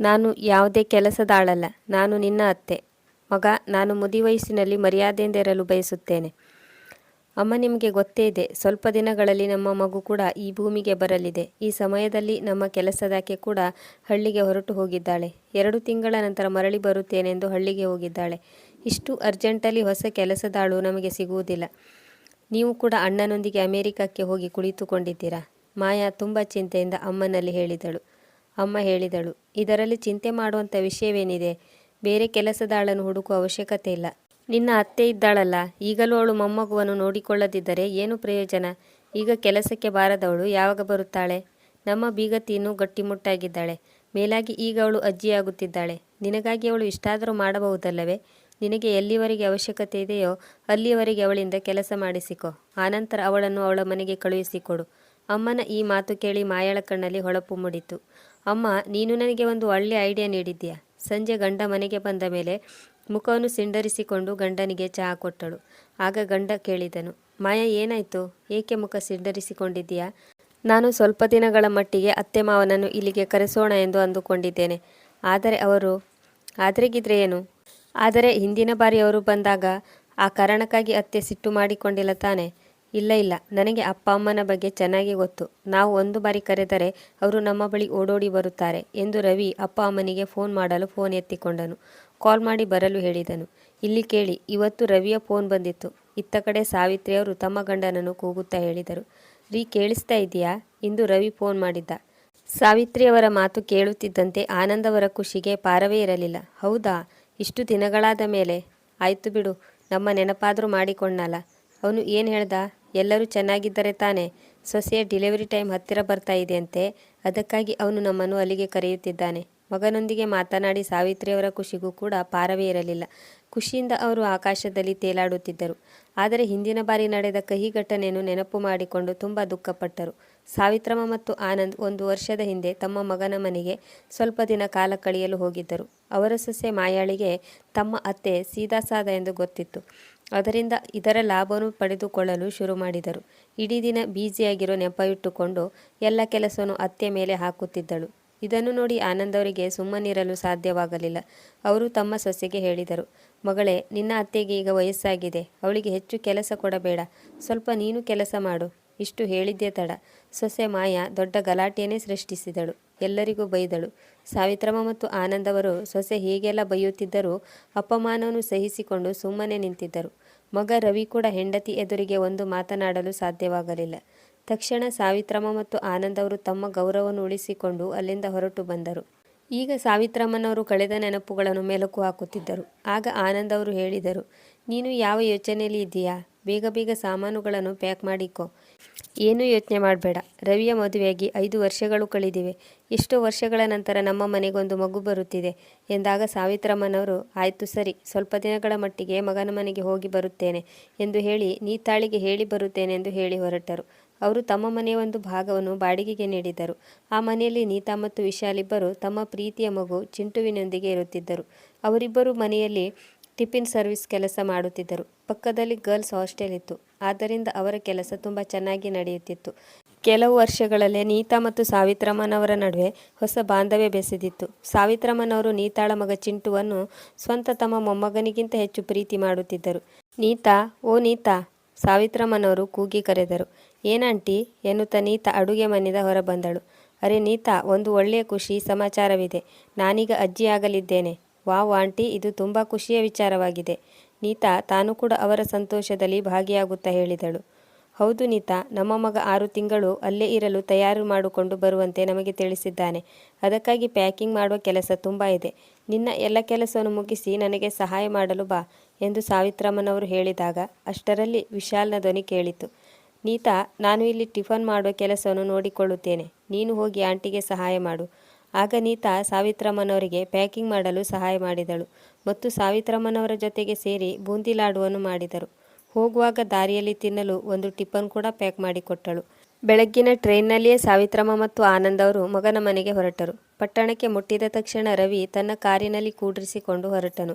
ನಾನು ಯಾವುದೇ ಕೆಲಸದಾಳಲ್ಲ, ನಾನು ನಿನ್ನ ಅತ್ತೆ. ಮಗ, ನಾನು ಮುದಿ ವಯಸ್ಸಿನಲ್ಲಿ ಮರ್ಯಾದೆಯಿಂದ ಇರಲು ಬಯಸುತ್ತೇನೆ. ಅಮ್ಮ ನಿಮಗೆ ಗೊತ್ತೇ ಇದೆ, ಸ್ವಲ್ಪ ದಿನಗಳಲ್ಲಿ ನಮ್ಮ ಮಗು ಕೂಡ ಈ ಭೂಮಿಗೆ ಬರಲಿದೆ. ಈ ಸಮಯದಲ್ಲಿ ನಮ್ಮ ಕೆಲಸದಾಕೆ ಕೂಡ ಹಳ್ಳಿಗೆ ಹೊರಟು ಹೋಗಿದ್ದಾಳೆ. ಎರಡು ತಿಂಗಳ ನಂತರ ಮರಳಿ ಬರುತ್ತೇನೆಂದು ಹಳ್ಳಿಗೆ ಹೋಗಿದ್ದಾಳೆ. ಇಷ್ಟು ಅರ್ಜೆಂಟಲ್ಲಿ ಹೊಸ ಕೆಲಸದಾಳು ನಮಗೆ ಸಿಗುವುದಿಲ್ಲ. ನೀವು ಕೂಡ ಅಣ್ಣನೊಂದಿಗೆ ಅಮೆರಿಕಕ್ಕೆ ಹೋಗಿ ಕುಳಿತುಕೊಂಡಿದ್ದೀರಾ? ಮಾಯಾ ತುಂಬ ಚಿಂತೆಯಿಂದ ಅಮ್ಮನಲ್ಲಿ ಹೇಳಿದಳು. ಅಮ್ಮ ಹೇಳಿದಳು. ಇದರಲ್ಲಿ ಚಿಂತೆ ಮಾಡುವಂಥ ವಿಷಯವೇನಿದೆ? ಬೇರೆ ಕೆಲಸದಾಳನ್ನು ಹುಡುಕುವ ಅವಶ್ಯಕತೆ ಇಲ್ಲ. ನಿನ್ನ ಅತ್ತೆ ಇದ್ದಾಳಲ್ಲ. ಈಗಲೂ ಅವಳು ಮೊಮ್ಮಗುವನ್ನು ನೋಡಿಕೊಳ್ಳದಿದ್ದರೆ ಏನು ಪ್ರಯೋಜನ? ಈಗ ಕೆಲಸಕ್ಕೆ ಬಾರದವಳು ಯಾವಾಗ ಬರುತ್ತಾಳೆ? ನಮ್ಮ ಬೀಗತಿಯನ್ನು ಗಟ್ಟಿಮುಟ್ಟಾಗಿದ್ದಾಳೆ. ಮೇಲಾಗಿ ಈಗ ಅವಳು ಅಜ್ಜಿಯಾಗುತ್ತಿದ್ದಾಳೆ. ನಿನಗಾಗಿ ಅವಳು ಇಷ್ಟಾದರೂ ಮಾಡಬಹುದಲ್ಲವೇ? ನಿನಗೆ ಎಲ್ಲಿವರೆಗೆ ಅವಶ್ಯಕತೆ ಇದೆಯೋ ಅಲ್ಲಿಯವರೆಗೆ ಅವಳಿಂದ ಕೆಲಸ ಮಾಡಿಸಿಕೊ. ಆನಂತರ ಅವಳನ್ನು ಅವಳ ಮನೆಗೆ ಕಳುಹಿಸಿಕೊಡು. ಅಮ್ಮನ ಈ ಮಾತು ಕೇಳಿ ಮಾಯಾಳ ಕಣ್ಣಲ್ಲಿ ಹೊಳಪು ಮೂಡಿತು. ಅಮ್ಮ, ನೀನು ನನಗೆ ಒಂದು ಒಳ್ಳೆಯ ಐಡಿಯಾ ನೀಡಿದ್ದೀಯಾ. ಸಂಜೆ ಗಂಡ ಮನೆಗೆ ಬಂದ ಮೇಲೆ ಮುಖವನ್ನು ಸಿಂಡರಿಸಿಕೊಂಡು ಗಂಡನಿಗೆ ಚಹಾ ಕೊಟ್ಟಳು. ಆಗ ಗಂಡ ಕೇಳಿದನು, ಮಾಯ, ಏನಾಯ್ತು? ಏಕೆ ಮುಖ ಸಿಂಡರಿಸಿಕೊಂಡಿದ್ದೀಯಾ? ನಾನು ಸ್ವಲ್ಪ ದಿನಗಳ ಮಟ್ಟಿಗೆ ಅತ್ತೆ ಮಾವನನ್ನು ಇಲ್ಲಿಗೆ ಕರೆಸೋಣ ಎಂದು ಅಂದುಕೊಂಡಿದ್ದೇನೆ. ಆದರೆ ಅವರು, ಆದ್ರೆಗಿದ್ರೆ ಏನು? ಆದರೆ ಹಿಂದಿನ ಬಾರಿ ಅವರು ಬಂದಾಗ ಆ ಕಾರಣಕ್ಕಾಗಿ ಅತ್ತೆ ಸಿಟ್ಟು ಮಾಡಿಕೊಂಡಿಲ್ಲ ತಾನೆ. ಇಲ್ಲ ಇಲ್ಲ. ನನಗೆ ಅಪ್ಪ, ಅಮ್ಮನ ಬಗ್ಗೆ ಚೆನ್ನಾಗಿ ಗೊತ್ತು. ನಾವು ಒಂದು ಬಾರಿ ಕರೆದರೆ ಅವರು ನಮ್ಮ ಬಳಿ ಓಡೋಡಿ ಬರುತ್ತಾರೆ ಎಂದು ರವಿ ಅಪ್ಪ, ಅಮ್ಮನಿಗೆ ಫೋನ್ ಮಾಡಲು ಫೋನ್ ಎತ್ತಿಕೊಂಡನು. ಕಾಲ್ ಮಾಡಿ ಬರಲು ಹೇಳಿದನು. ಇಲ್ಲಿ ಕೇಳಿ, ಇವತ್ತು ರವಿಯ ಫೋನ್ ಬಂದಿತ್ತು. ಇತ್ತ ಕಡೆ ಸಾವಿತ್ರಿಯವರು ತಮ್ಮ ಗಂಡನನ್ನು ಕೂಗುತ್ತಾ ಹೇಳಿದರು. ರೀ, ಕೇಳಿಸ್ತಾ ಇದೆಯಾ ಇಂದು ರವಿ ಫೋನ್ ಮಾಡಿದ್ದ. ಸಾವಿತ್ರಿಯವರ ಮಾತು ಕೇಳುತ್ತಿದ್ದಂತೆ ಆನಂದವರ ಖುಷಿಗೆ ಪಾರವೇ ಇರಲಿಲ್ಲ. ಹೌದಾ? ಇಷ್ಟು ದಿನಗಳಾದ ಮೇಲೆ. ಆಯ್ತು ಬಿಡು, ನಮ್ಮ ನೆನಪಾದರೂ ಮಾಡಿಕೊಂಡಲ್ಲ ಅವನು ಏನು ಹೇಳ್ದ? ಎಲ್ಲರೂ ಚೆನ್ನಾಗಿದ್ದರೆ ತಾನೆ? ಸೊಸೆಯ ಡೆಲಿವರಿ ಟೈಮ್ ಹತ್ತಿರ ಬರ್ತಾ ಇದೆಯಂತೆ. ಅದಕ್ಕಾಗಿ ಅವನು ನಮ್ಮನ್ನು ಅಲ್ಲಿಗೆ ಕರೆಯುತ್ತಿದ್ದಾನೆ. ಮಗನೊಂದಿಗೆ ಮಾತನಾಡಿ ಸಾವಿತ್ರಿಯವರ ಖುಷಿಗೂ ಕೂಡ ಪಾರವೇ ಇರಲಿಲ್ಲ. ಖುಷಿಯಿಂದ ಅವರು ಆಕಾಶದಲ್ಲಿ ತೇಲಾಡುತ್ತಿದ್ದರು. ಆದರೆ ಹಿಂದಿನ ಬಾರಿ ನಡೆದ ಕಹಿ ಘಟನೆಯನ್ನು ನೆನಪು ಮಾಡಿಕೊಂಡು ತುಂಬ ದುಃಖಪಟ್ಟರು. ಸಾವಿತ್ರಮ್ಮ ಮತ್ತು ಆನಂದ್ ಒಂದು ವರ್ಷದ ಹಿಂದೆ ತಮ್ಮ ಮಗನ ಮನೆಗೆ ಸ್ವಲ್ಪ ದಿನ ಕಾಲ ಕಳೆಯಲು ಹೋಗಿದ್ದರು. ಅವರ ಸೊಸೆ ಮಾಯಾಳಿಗೆ ತಮ್ಮ ಅತ್ತೆ ಸೀದಾಸಾದ ಎಂದು ಗೊತ್ತಿತ್ತು. ಅದರಿಂದ ಇದರ ಲಾಭವನ್ನು ಪಡೆದುಕೊಳ್ಳಲು ಶುರು ಮಾಡಿದರು. ಇಡೀ ದಿನ ಬ್ಯುಸಿಯಾಗಿರೋ ನೆಪ ಇಟ್ಟುಕೊಂಡು ಎಲ್ಲ ಕೆಲಸವನ್ನು ಅತ್ತೆ ಮೇಲೆ ಹಾಕುತ್ತಿದ್ದಳು. ಇದನ್ನು ನೋಡಿ ಆನಂದ್ ಅವರಿಗೆ ಸುಮ್ಮನಿರಲು ಸಾಧ್ಯವಾಗಲಿಲ್ಲ. ಅವರು ತಮ್ಮ ಸೊಸೆಗೆ ಹೇಳಿದರು, ಮಗಳೇ, ನಿನ್ನ ಅತ್ತೆಗೆ ಈಗ ವಯಸ್ಸಾಗಿದೆ. ಅವಳಿಗೆ ಹೆಚ್ಚು ಕೆಲಸ ಕೊಡಬೇಡ. ಸ್ವಲ್ಪ ನೀನು ಕೆಲಸ ಮಾಡು. ಇಷ್ಟು ಹೇಳಿದ್ದೇ ತಡ. ಸೊಸೆ ಮಾಯಾ ದೊಡ್ಡ ಗಲಾಟೆಯನ್ನೇ ಸೃಷ್ಟಿಸಿದಳು. ಎಲ್ಲರಿಗೂ ಬೈದಳು. ಸಾವಿತ್ರಮ್ಮ ಮತ್ತು ಆನಂದ್ ಅವರು ಸೊಸೆ ಹೀಗೆಲ್ಲ ಬೈಯುತ್ತಿದ್ದರೂ ಅಪಮಾನವನ್ನು ಸಹಿಸಿಕೊಂಡು ಸುಮ್ಮನೆ ನಿಂತಿದ್ದರು. ಮಗ ರವಿ ಕೂಡ ಹೆಂಡತಿ ಎದುರಿಗೆ ಒಂದು ಮಾತನಾಡಲು ಸಾಧ್ಯವಾಗಲಿಲ್ಲ. ತಕ್ಷಣ ಸಾವಿತ್ರಮ್ಮ ಮತ್ತು ಆನಂದ್ ಅವರು ತಮ್ಮ ಗೌರವವನ್ನು ಉಳಿಸಿಕೊಂಡು ಅಲ್ಲಿಂದ ಹೊರಟು ಬಂದರು. ಈಗ ಸಾವಿತ್ರಮ್ಮನವರು ಕಳೆದ ನೆನಪುಗಳನ್ನು ಮೆಲುಕು ಹಾಕುತ್ತಿದ್ದರು. ಆಗ ಆನಂದ್ ಅವರು ಹೇಳಿದರು, ನೀನು ಯಾವ ಯೋಚನೆಯಲ್ಲಿ ಇದ್ದೀಯಾ ಬೇಗ ಬೇಗ ಸಾಮಾನುಗಳನ್ನು ಪ್ಯಾಕ್ ಮಾಡಿಕೊ. ಏನೂ ಯೋಚನೆ ಮಾಡಬೇಡ. ರವಿಯ ಮದುವೆಯಾಗಿ ಐದು ವರ್ಷಗಳು ಕಳೆದಿವೆ. ಎಷ್ಟೋ ವರ್ಷಗಳ ನಂತರ ನಮ್ಮ ಮನೆಗೊಂದು ಮಗು ಬರುತ್ತಿದೆ. ಎಂದಾಗ ಸಾವಿತ್ರಮ್ಮನವರು, ಆಯಿತು ಸರಿ, ಸ್ವಲ್ಪ ದಿನಗಳ ಮಟ್ಟಿಗೆ ಮಗನ ಮನೆಗೆ ಹೋಗಿ ಬರುತ್ತೇನೆ ಎಂದು ಹೇಳಿ ನೀತಾಳಿಗೆ ಹೇಳಿ ಬರುತ್ತೇನೆ ಎಂದು ಹೇಳಿ ಹೊರಟರು. ಅವರು ತಮ್ಮ ಮನೆಯ ಒಂದು ಭಾಗವನ್ನು ಬಾಡಿಗೆಗೆ ನೀಡಿದರು. ಆ ಮನೆಯಲ್ಲಿ ನೀತಾ ಮತ್ತು ವಿಶಾಲಿಬ್ಬರು ತಮ್ಮ ಪ್ರೀತಿಯ ಮಗು ಚಿಂಟುವಿನೊಂದಿಗೆ ಇರುತ್ತಿದ್ದರು. ಅವರಿಬ್ಬರು ಮನೆಯಲ್ಲಿ ಟಿಫಿನ್ ಸರ್ವಿಸ್ ಕೆಲಸ ಮಾಡುತ್ತಿದ್ದರು. ಪಕ್ಕದಲ್ಲಿ ಗರ್ಲ್ಸ್ ಹಾಸ್ಟೆಲ್ ಇತ್ತು. ಆದ್ದರಿಂದ ಅವರ ಕೆಲಸ ತುಂಬ ಚೆನ್ನಾಗಿ ನಡೆಯುತ್ತಿತ್ತು. ಕೆಲವು ವರ್ಷಗಳಲ್ಲೇ ನೀತಾ ಮತ್ತು ಸಾವಿತ್ರಮ್ಮನವರ ನಡುವೆ ಹೊಸ ಬಾಂಧವ್ಯ ಬೆಸೆದಿತ್ತು. ಸಾವಿತ್ರಮ್ಮನವರು ನೀತಾಳ ಮಗ ಚಿಂಟುವನ್ನು ಸ್ವಂತ ತಮ್ಮ ಮೊಮ್ಮಗನಿಗಿಂತ ಹೆಚ್ಚು ಪ್ರೀತಿ ಮಾಡುತ್ತಿದ್ದರು. ನೀತಾ, ಓ ನೀತಾ, ಸಾವಿತ್ರಮ್ಮನವರು ಕೂಗಿ ಕರೆದರು. ಏನಂಟಿ ಎನ್ನುತ್ತಾ ನೀತಾ ಅಡುಗೆ ಮನೆಯಿಂದ ಹೊರಬಂದಳು ಅರೆ ನೀತಾ, ಒಂದು ಒಳ್ಳೆಯ ಖುಷಿ ಸಮಾಚಾರವಿದೆ. ನಾನೀಗ ಅಜ್ಜಿಯಾಗಲಿದ್ದೇನೆ. ವಾವ್ ಆಂಟಿ, ಇದು ತುಂಬ ಖುಷಿಯ ವಿಚಾರವಾಗಿದೆ. ನೀತಾ ತಾನು ಕೂಡ ಅವರ ಸಂತೋಷದಲ್ಲಿ ಭಾಗಿಯಾಗುತ್ತಾ ಹೇಳಿದಳು. ಹೌದು ನೀತಾ, ನಮ್ಮ ಮಗ ಆರು ತಿಂಗಳು ಅಲ್ಲೇ ಇರಲು ತಯಾರು ಮಾಡಿಕೊಂಡು ಬರುವಂತೆ ನಮಗೆ ತಿಳಿಸಿದ್ದಾನೆ. ಅದಕ್ಕಾಗಿ ಪ್ಯಾಕಿಂಗ್ ಮಾಡುವ ಕೆಲಸ ತುಂಬ ಇದೆ. ನಿನ್ನ ಎಲ್ಲ ಕೆಲಸವನ್ನು ಮುಗಿಸಿ ನನಗೆ ಸಹಾಯ ಮಾಡಲು ಬಾ ಎಂದು ಸಾವಿತ್ರಮ್ಮನವರು ಹೇಳಿದಾಗ ಅಷ್ಟರಲ್ಲಿ ವಿಶಾಲ್ನ ಧ್ವನಿ ಕೇಳಿತು. ನೀತಾ, ನಾನು ಇಲ್ಲಿ ಟಿಫನ್ ಮಾಡುವ ಕೆಲಸವನ್ನು ನೋಡಿಕೊಳ್ಳುತ್ತೇನೆ. ನೀನು ಹೋಗಿ ಆಂಟಿಗೆ ಸಹಾಯ ಮಾಡು. ಆಗ ನೀತಾ ಸಾವಿತ್ರಮ್ಮನವರಿಗೆ ಪ್ಯಾಕಿಂಗ್ ಮಾಡಲು ಸಹಾಯ ಮಾಡಿದಳು ಮತ್ತು ಸಾವಿತ್ರಮ್ಮನವರ ಜೊತೆಗೆ ಸೇರಿ ಬೂಂದಿ ಲಾಡುವನ್ನು ಮಾಡಿದರು. ಹೋಗುವಾಗ ದಾರಿಯಲ್ಲಿ ತಿನ್ನಲು ಒಂದು ಟಿಫನ್ ಕೂಡ ಪ್ಯಾಕ್ ಮಾಡಿಕೊಟ್ಟಳು. ಬೆಳಗ್ಗಿನ ಟ್ರೈನ್ನಲ್ಲಿಯೇ ಸಾವಿತ್ರಮ್ಮ ಮತ್ತು ಆನಂದ್ ಅವರು ಮಗನ ಮನೆಗೆ ಹೊರಟರು. ಪಟ್ಟಣಕ್ಕೆ ಮುಟ್ಟಿದ ತಕ್ಷಣ ರವಿ ತನ್ನ ಕಾರಿನಲ್ಲಿ ಕೂಡ್ರಿಸಿಕೊಂಡು ಹೊರಟನು.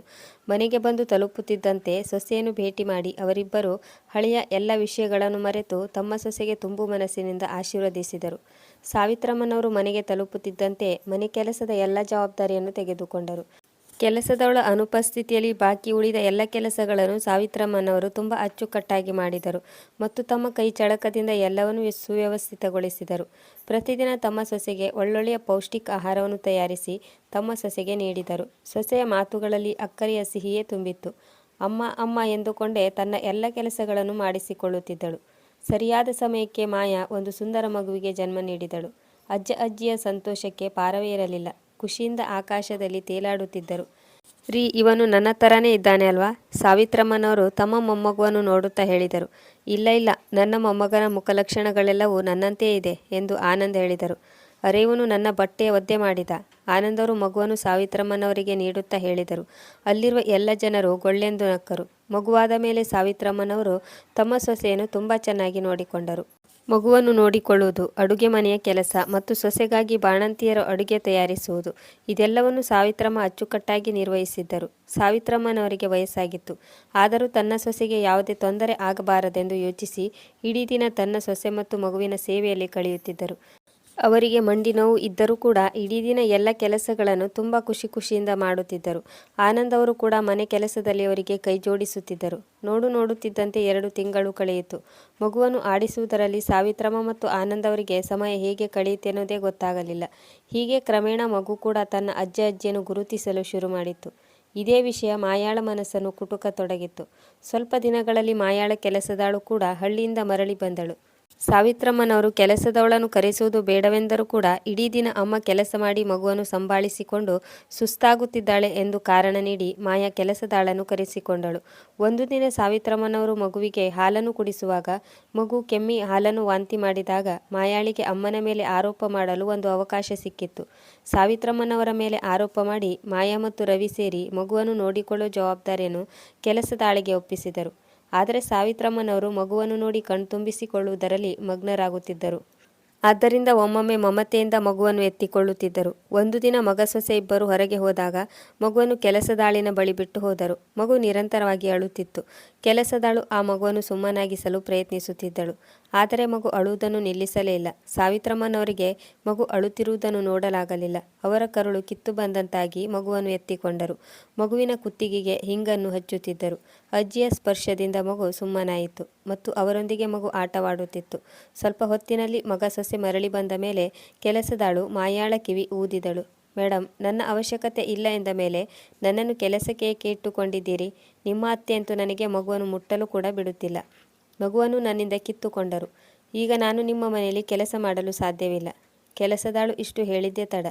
ಮನೆಗೆ ಬಂದು ತಲುಪುತ್ತಿದ್ದಂತೆ ಸೊಸೆಯನ್ನು ಭೇಟಿ ಮಾಡಿ ಅವರಿಬ್ಬರು ಹಳೆಯ ಎಲ್ಲ ವಿಷಯಗಳನ್ನು ಮರೆತು ತಮ್ಮ ಸೊಸೆಗೆ ತುಂಬು ಮನಸ್ಸಿನಿಂದ ಆಶೀರ್ವದಿಸಿದರು. ಸಾವಿತ್ರಮ್ಮನವರು ಮನೆಗೆ ತಲುಪುತ್ತಿದ್ದಂತೆ ಮನೆ ಕೆಲಸದ ಎಲ್ಲ ಜವಾಬ್ದಾರಿಯನ್ನು ತೆಗೆದುಕೊಂಡರು. ಕೆಲಸದವಳ ಅನುಪಸ್ಥಿತಿಯಲ್ಲಿ ಬಾಕಿ ಉಳಿದ ಎಲ್ಲ ಕೆಲಸಗಳನ್ನು ಸಾವಿತ್ರಮ್ಮನವರು ತುಂಬ ಅಚ್ಚುಕಟ್ಟಾಗಿ ಮಾಡಿದರು ಮತ್ತು ತಮ್ಮ ಕೈ ಚಳಕದಿಂದ ಎಲ್ಲವನ್ನೂ ಸುವ್ಯವಸ್ಥಿತಗೊಳಿಸಿದರು. ಪ್ರತಿದಿನ ತಮ್ಮ ಸೊಸೆಗೆ ಒಳ್ಳೊಳ್ಳೆಯ ಪೌಷ್ಟಿಕ ಆಹಾರವನ್ನು ತಯಾರಿಸಿ ತಮ್ಮ ಸೊಸೆಗೆ ನೀಡಿದರು. ಸೊಸೆಯ ಮಾತುಗಳಲ್ಲಿ ಅಕ್ಕರಿಯ ಸಿಹಿಯೇ ತುಂಬಿತ್ತು. ಅಮ್ಮ ಅಮ್ಮ ಎಂದುಕೊಂಡೇ ತನ್ನ ಎಲ್ಲ ಕೆಲಸಗಳನ್ನು ಮಾಡಿಸಿಕೊಳ್ಳುತ್ತಿದ್ದಳು. ಸರಿಯಾದ ಸಮಯಕ್ಕೆ ಮಾಯಾ ಒಂದು ಸುಂದರ ಮಗುವಿಗೆ ಜನ್ಮ ನೀಡಿದಳು. ಅಜ್ಜ, ಅಜ್ಜಿಯ ಸಂತೋಷಕ್ಕೆ ಪಾರವೇ ಇರಲಿಲ್ಲ. ಖುಷಿಯಿಂದ ಆಕಾಶದಲ್ಲಿ ತೇಲಾಡುತ್ತಿದ್ದರು. ರೀ, ಇವನು ನನ್ನ ಥರನೇ ಇದ್ದಾನೆ ಅಲ್ವಾ? ಸಾವಿತ್ರಮ್ಮನವರು ತಮ್ಮ ಮೊಮ್ಮಗುವನ್ನು ನೋಡುತ್ತಾ ಹೇಳಿದರು. ಇಲ್ಲ ಇಲ್ಲ, ನನ್ನ ಮೊಮ್ಮಗನ ಮುಖಲಕ್ಷಣಗಳೆಲ್ಲವೂ ನನ್ನಂತೆಯೇ ಇದೆ ಎಂದು ಆನಂದ್ ಹೇಳಿದರು. ಅರೆ, ಇವನು ನನ್ನ ಬಟ್ಟೆಯ ಒದ್ದೆ ಮಾಡಿದ. ಆನಂದವರು ಮಗುವನ್ನು ಸಾವಿತ್ರಮ್ಮನವರಿಗೆ ನೀಡುತ್ತಾ ಹೇಳಿದರು. ಅಲ್ಲಿರುವ ಎಲ್ಲ ಜನರು ಗೊಳ್ಳೆಂದು ನಕ್ಕರು. ಮಗುವಾದ ಮೇಲೆ ಸಾವಿತ್ರಮ್ಮನವರು ತಮ್ಮ ಸೊಸೆಯನ್ನು ತುಂಬ ಚೆನ್ನಾಗಿ ನೋಡಿಕೊಂಡರು. ಮಗುವನ್ನು ನೋಡಿಕೊಳ್ಳುವುದು, ಅಡುಗೆ ಮನೆಯ ಕೆಲಸ ಮತ್ತು ಸೊಸೆಗಾಗಿ ಬಾಣಂತಿಯರು ಅಡುಗೆ ತಯಾರಿಸುವುದು, ಇದೆಲ್ಲವನ್ನು ಸಾವಿತ್ರಮ್ಮ ಅಚ್ಚುಕಟ್ಟಾಗಿ ನಿರ್ವಹಿಸಿದ್ದರು. ಸಾವಿತ್ರಮ್ಮನವರಿಗೆ ವಯಸ್ಸಾಗಿತ್ತು. ಆದರೂ ತನ್ನ ಸೊಸೆಗೆ ಯಾವುದೇ ತೊಂದರೆ ಆಗಬಾರದೆಂದು ಯೋಚಿಸಿ, ಇಡೀ ದಿನ ತನ್ನ ಸೊಸೆ ಮತ್ತು ಮಗುವಿನ ಸೇವೆಯಲ್ಲಿ ಕಳೆಯುತ್ತಿದ್ದರು. ಅವರಿಗೆ ಮಂಡಿ ನೋವು ಇದ್ದರೂ ಕೂಡ ಇಡೀ ದಿನ ಎಲ್ಲ ಕೆಲಸಗಳನ್ನು ತುಂಬ ಖುಷಿ ಖುಷಿಯಿಂದ ಮಾಡುತ್ತಿದ್ದರು. ಆನಂದ್ ಅವರು ಕೂಡ ಮನೆ ಕೆಲಸದಲ್ಲಿ ಅವರಿಗೆ ಕೈ ಜೋಡಿಸುತ್ತಿದ್ದರು. ನೋಡು ನೋಡುತ್ತಿದ್ದಂತೆ ಎರಡು ತಿಂಗಳು ಕಳೆಯಿತು. ಮಗುವನ್ನು ಆಡಿಸುವುದರಲ್ಲಿ ಸಾವಿತ್ರಮ್ಮ ಮತ್ತು ಆನಂದ್ ಅವರಿಗೆ ಸಮಯ ಹೇಗೆ ಕಳೆಯುತ್ತೆ ಅನ್ನೋದೇ ಗೊತ್ತಾಗಲಿಲ್ಲ. ಹೀಗೆ ಕ್ರಮೇಣ ಮಗು ಕೂಡ ತನ್ನ ಅಜ್ಜ ಅಜ್ಜಿಯನ್ನು ಗುರುತಿಸಲು ಶುರು ಮಾಡಿತ್ತು. ಇದೇ ವಿಷಯ ಮಾಯಾಳ ಮನಸ್ಸನ್ನು ಕುಟುಕ ತೊಡಗಿತ್ತು ಸ್ವಲ್ಪ ದಿನಗಳಲ್ಲಿ ಮಾಯಾಳ ಕೆಲಸದಾಳು ಕೂಡ ಹಳ್ಳಿಯಿಂದ ಮರಳಿ ಬಂದಳು. ಸಾವಿತ್ರಮ್ಮನವರು ಕೆಲಸದವಳನ್ನು ಕರೆಸುವುದು ಬೇಡವೆಂದರೂ ಕೂಡ ಇಡೀ ದಿನ ಅಮ್ಮ ಕೆಲಸ ಮಾಡಿ ಮಗುವನ್ನು ಸಂಭಾಳಿಸಿಕೊಂಡು ಸುಸ್ತಾಗುತ್ತಿದ್ದಾಳೆ ಎಂದು ಕಾರಣ ನೀಡಿ ಮಾಯಾ ಕೆಲಸದಾಳನ್ನು ಕರೆಸಿಕೊಂಡಳು. ಒಂದು ದಿನ ಸಾವಿತ್ರಮ್ಮನವರು ಮಗುವಿಗೆ ಹಾಲನ್ನು ಕುಡಿಸುವಾಗ ಮಗು ಕೆಮ್ಮಿ ಹಾಲನ್ನು ವಾಂತಿ ಮಾಡಿದಾಗ ಮಾಯಾಳಿಗೆ ಅಮ್ಮನ ಮೇಲೆ ಆರೋಪ ಮಾಡಲು ಒಂದು ಅವಕಾಶ ಸಿಕ್ಕಿತ್ತು. ಸಾವಿತ್ರಮ್ಮನವರ ಮೇಲೆ ಆರೋಪ ಮಾಡಿ ಮಾಯಾ ಮತ್ತು ರವಿ ಸೇರಿ ಮಗುವನ್ನು ನೋಡಿಕೊಳ್ಳುವ ಜವಾಬ್ದಾರಿಯನ್ನು ಕೆಲಸದಾಳಿಗೆ ಒಪ್ಪಿಸಿದರು. ಆದರೆ ಸಾವಿತ್ರಮ್ಮನವರು ಮಗುವನ್ನು ನೋಡಿ ಕಣ್ತುಂಬಿಸಿಕೊಳ್ಳುವುದರಲ್ಲಿ ಮಗ್ನರಾಗುತ್ತಿದ್ದರು. ಆದ್ದರಿಂದ ಒಮ್ಮೊಮ್ಮೆ ಮಮತೆಯಿಂದ ಮಗುವನ್ನು ಎತ್ತಿಕೊಳ್ಳುತ್ತಿದ್ದರು. ಒಂದು ದಿನ ಮಗ ಸೊಸೆ ಇಬ್ಬರು ಹೊರಗೆ ಹೋದಾಗ ಮಗುವನ್ನು ಕೆಲಸದಾಳಿನ ಬಳಿ ಬಿಟ್ಟು ಹೋದರು. ಮಗು ನಿರಂತರವಾಗಿ ಅಳುತ್ತಿತ್ತು. ಕೆಲಸದಾಳು ಆ ಮಗುವನ್ನು ಸುಮ್ಮನಾಗಿಸಲು ಪ್ರಯತ್ನಿಸುತ್ತಿದ್ದಳು. ಆದರೆ ಮಗು ಅಳುವುದನ್ನು ನಿಲ್ಲಿಸಲೇ ಇಲ್ಲ. ಸಾವಿತ್ರಮ್ಮನವರಿಗೆ ಮಗು ಅಳುತ್ತಿರುವುದನ್ನು ನೋಡಲಾಗಲಿಲ್ಲ. ಅವರ ಕರುಳು ಕಿತ್ತು ಬಂದಂತಾಗಿ ಮಗುವನ್ನು ಎತ್ತಿಕೊಂಡರು. ಮಗುವಿನ ಕುತ್ತಿಗೆಗೆ ಹಿಂಗನ್ನು ಹಚ್ಚುತ್ತಿದ್ದರು. ಅಜ್ಜಿಯ ಸ್ಪರ್ಶದಿಂದ ಮಗು ಸುಮ್ಮನಾಯಿತು ಮತ್ತು ಅವರೊಂದಿಗೆ ಮಗು ಆಟವಾಡುತ್ತಿತ್ತು. ಸ್ವಲ್ಪ ಹೊತ್ತಿನಲ್ಲಿ ಮಗ ಸೊಸೆ ಮರಳಿ ಬಂದ ಮೇಲೆ ಕೆಲಸದಾಳು ಮಾಯಾಳ ಕಿವಿ ಊದಿದಳು. ಮೇಡಮ್ ನನ್ನ ಅವಶ್ಯಕತೆ ಇಲ್ಲ ಎಂದ ಮೇಲೆ ನನ್ನನ್ನು ಕೆಲಸಕ್ಕೆ ಏಕೆ ಇಟ್ಟುಕೊಂಡಿದ್ದೀರಿ ನಿಮ್ಮ ಅತ್ತೆಯಂತೂ ನನಗೆ ಮಗುವನ್ನು ಮುಟ್ಟಲು ಕೂಡ ಬಿಡುತ್ತಿಲ್ಲ. ಮಗುವನ್ನು ನನ್ನಿಂದ ಕಿತ್ತುಕೊಂಡರು. ಈಗ ನಾನು ನಿಮ್ಮ ಮನೆಯಲ್ಲಿ ಕೆಲಸ ಮಾಡಲು ಸಾಧ್ಯವಿಲ್ಲ. ಕೆಲಸದಾಳು ಇಷ್ಟು ಹೇಳಿದ್ದೇ ತಡ.